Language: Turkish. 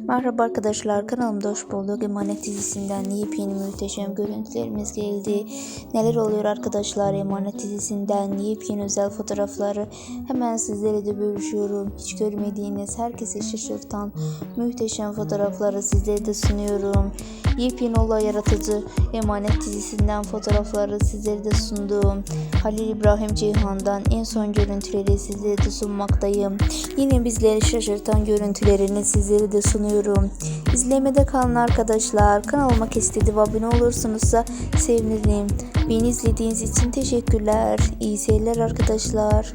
Merhaba arkadaşlar kanalımda hoş bulduk. Emanet dizisinden yepyeni muhteşem görüntülerimiz geldi. Neler oluyor arkadaşlar Emanet dizisinden yepyeni özel fotoğrafları hemen sizlere de bölüşüyorum. Hiç görmediğiniz herkesi şaşırtan muhteşem fotoğrafları sizlere de sunuyorum. Yepyeni olay yaratıcı Emanet dizisinden fotoğrafları sizlere de sundum. Halil İbrahim Ceyhan'dan en son görüntüleri sizlere de sunmaktayım. Yine bizleri şaşırtan görüntülerini sizlere de sunuyorum. İzlemede kalın arkadaşlar. Kanalıma kestedi abone olursunuz da sevinirim. Beni izlediğiniz için teşekkürler. İyi seyirler arkadaşlar.